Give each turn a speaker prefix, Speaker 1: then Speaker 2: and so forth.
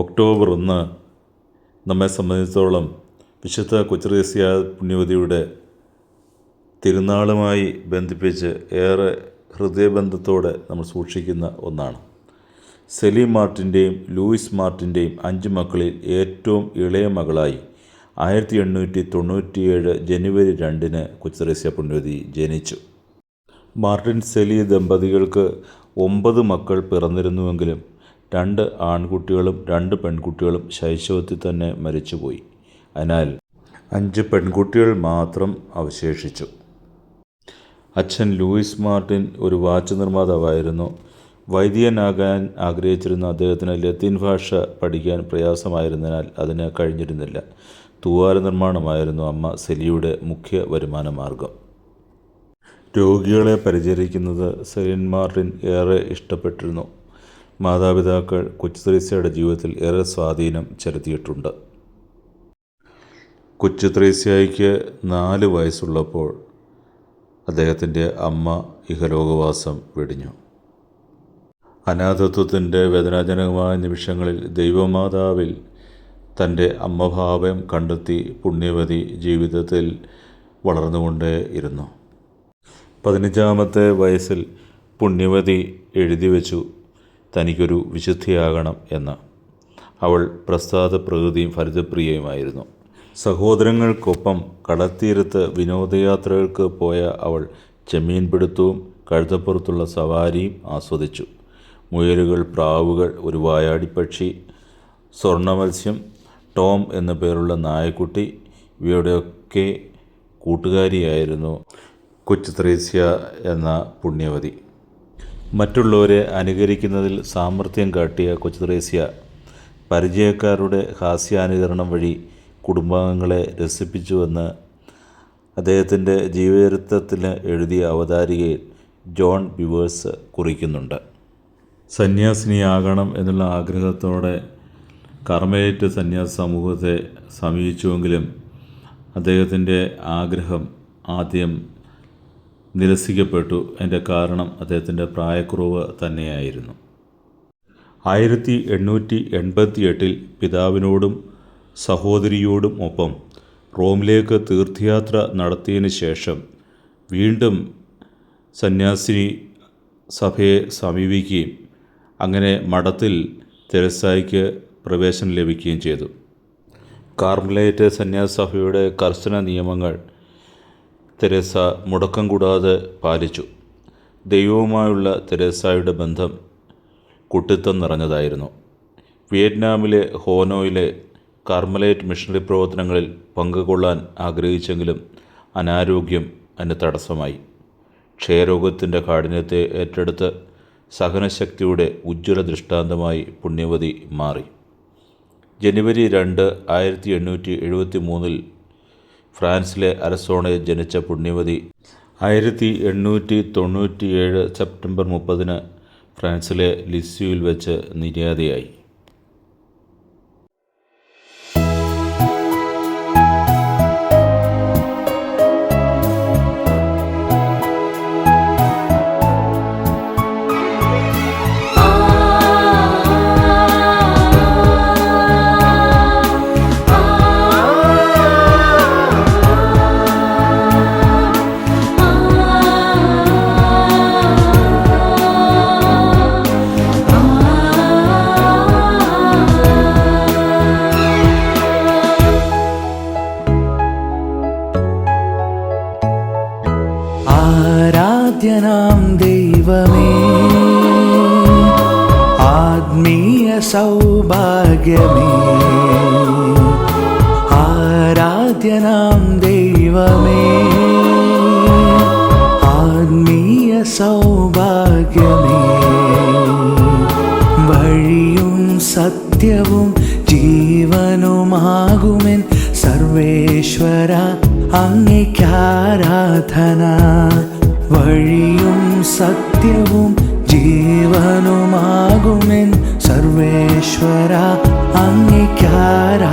Speaker 1: October ഒന്ന് നമ്മെ സംബന്ധിച്ചിടത്തോളം വിശുദ്ധ കൊച്ചുറേസ്യ പുണ്യവതിയുടെ തിരുനാളുമായി ബന്ധിപ്പിച്ച് ഏറെ ഹൃദയബന്ധത്തോടെ നമ്മൾ സൂക്ഷിക്കുന്ന ഒന്നാണ്. സെലീം മാർട്ടിന്റെയും ലൂയിസ് മാർട്ടിന്റെയും അഞ്ച് മക്കളിൽ ഏറ്റവും ഇളയ മകളായി ആയിരത്തി എണ്ണൂറ്റി തൊണ്ണൂറ്റിയേഴ് ജനുവരി രണ്ടിന് കൊച്ചുറേസ്യ പുണ്യവതി ജനിച്ചു. മാർട്ടിൻ സെലി ദമ്പതികൾക്ക് ഒമ്പത് മക്കൾ പിറന്നിരുന്നുവെങ്കിലും രണ്ട് ആൺകുട്ടികളും രണ്ട് പെൺകുട്ടികളും ശൈശവത്തിൽ തന്നെ മരിച്ചുപോയി. അതിനാൽ അഞ്ച് പെൺകുട്ടികൾ മാത്രം അവശേഷിച്ചു. അച്ഛൻ ലൂയിസ് മാർട്ടിൻ ഒരു വാച്ച് നിർമ്മാതാവായിരുന്നു. വൈദികനാകാൻ ആഗ്രഹിച്ചിരുന്ന അദ്ദേഹത്തിന് ലത്തീൻ ഭാഷ പഠിക്കാൻ പ്രയാസമായിരുന്നതിനാൽ അതിന് കഴിഞ്ഞിരുന്നില്ല. തൂവാല നിർമ്മാണമായിരുന്നു അമ്മ സെലിയുടെ മുഖ്യ വരുമാന മാർഗം. രോഗികളെ പരിചരിക്കുന്നത് സെലിൻ മാർട്ടിൻ ഏറെ ഇഷ്ടപ്പെട്ടിരുന്നു. മാതാപിതാക്കൾ കൊച്ചു ത്രേസ്യയുടെ ജീവിതത്തിൽ ഏറെ സ്വാധീനം ചെലുത്തിയിട്ടുണ്ട്. കൊച്ചു ത്രേസ്യയ്ക്ക് നാല് വയസ്സുള്ളപ്പോൾ അദ്ദേഹത്തിന്റെ അമ്മ ഇഹലോകവാസം വെടിഞ്ഞു. അനാഥത്വത്തിന്റെ വേദനാജനകമായ നിമിഷങ്ങളിൽ ദൈവമാതാവിൽ തന്റെ അമ്മഭാവം കണ്ടെത്തി പുണ്യവതി ജീവിതത്തിൽ വളർന്നുകൊണ്ടേ ഇരുന്നു. പതിനഞ്ചാമത്തെ വയസ്സിൽ പുണ്യവതി എഴുതി വെച്ചു. തനിക്കൊരു വിശുദ്ധിയാകണം എന്ന്. അവൾ പ്രസാദ പ്രകൃതിയും ഫലിതപ്രിയയുമായിരുന്നു സഹോദരങ്ങൾക്കൊപ്പം കടൽത്തീരത്ത് വിനോദയാത്രകൾക്ക് പോയ അവൾ ചെമ്മീൻ പിടുത്തവും കഴുതപ്പുറത്തുള്ള സവാരിയും ആസ്വദിച്ചു. മുയലുകൾ പ്രാവുകൾ ഒരു വായാടിപ്പക്ഷി സ്വർണമത്സ്യം ടോം എന്ന പേരുള്ള നായക്കുട്ടി ഇവയുടെയൊക്കെ കൂട്ടുകാരിയായിരുന്നു കൊച്ചു ത്രേസ്യ എന്ന പുണ്യവതി. മറ്റുള്ളവരെ അനുകരിക്കുന്നതിൽ സാമർഥ്യം കാട്ടിയ കൊച്ചുത്രേസ്യ പരിചയക്കാരുടെ ഹാസ്യാനുകരണം വഴി കുടുംബാംഗങ്ങളെ രസിപ്പിച്ചുവെന്ന് അദ്ദേഹത്തിന്റെ ജീവചരിത്രത്തിന് എഴുതിയ അവതാരികയിൽ ജോൺ ബിവേഴ്സ് കുറിക്കുന്നുണ്ട്. സന്യാസിനിയാകണം എന്നുള്ള ആഗ്രഹത്തോടെ കർമ്മയേറ്റ് സന്യാസ സമൂഹത്തെ സമീപിച്ചുവെങ്കിലും അദ്ദേഹത്തിന്റെ ആഗ്രഹം ആദ്യം നിരസിക്കപ്പെട്ടു. അതിന്റെ കാരണം അദ്ദേഹത്തിന്റെ പ്രായക്കുറവ് തന്നെയായിരുന്നു. ആയിരത്തി എണ്ണൂറ്റി എൺപത്തി എട്ടിൽ പിതാവിനോടും സഹോദരിയോടും ഒപ്പം റോമിലേക്ക് തീർത്ഥയാത്ര നടത്തിയതിന് ശേഷം വീണ്ടും സന്യാസിനി സഭയെ സമീപിക്കുകയും അങ്ങനെ മഠത്തിൽ തെരസായിക്ക് പ്രവേശനം ലഭിക്കുകയും ചെയ്തു. കാർമലേറ്റ് സന്യാസ സഭയുടെ കർശന നിയമങ്ങൾ തെരേസ മുടക്കം കൂടാതെ പാലിച്ചു. ദൈവവുമായുള്ള തെരേസായുടെ ബന്ധം കുട്ടിത്തം നിറഞ്ഞതായിരുന്നു. വിയറ്റ്നാമിലെ ഹോനോയിലെ കാർമലേറ്റ് മിഷണറി പ്രവർത്തനങ്ങളിൽ പങ്കുകൊള്ളാൻ ആഗ്രഹിച്ചെങ്കിലും അനാരോഗ്യം അതിന് തടസ്സമായി. ക്ഷയരോഗത്തിന്റെ കാഠിന്യത്തെ ഏറ്റെടുത്ത് സഹനശക്തിയുടെ ഉജ്ജ്വല ദൃഷ്ടാന്തമായി പുണ്യവതി മാറി. ജനുവരി രണ്ട് ആയിരത്തി എണ്ണൂറ്റി എഴുപത്തി മൂന്നിൽ ഫ്രാൻസിലെ അരസോണയിൽ ജനിച്ച പുണ്യവതി. ആയിരത്തി എണ്ണൂറ്റി തൊണ്ണൂറ്റിയേഴ് സെപ്റ്റംബർ മുപ്പതിന് ഫ്രാൻസിലെ ലിസ്യുവിൽ വെച്ച് നിര്യാതയായി.
Speaker 2: സൗഭാഗ്യമേ. ആരാധ്യനാം ദൈവമേ. ആത്മീയ സൗഭാഗ്യമേ. വഴിയും സത്യവും ജീവനുമാകുമെൻ സർവേശ്വര അങ്ങയ്ക്കാരാധന വഴിയും സത്യവും ജീവനുമാകുമെൻ സർവേശ്വര അങ്ങയ്ക്കാരാധന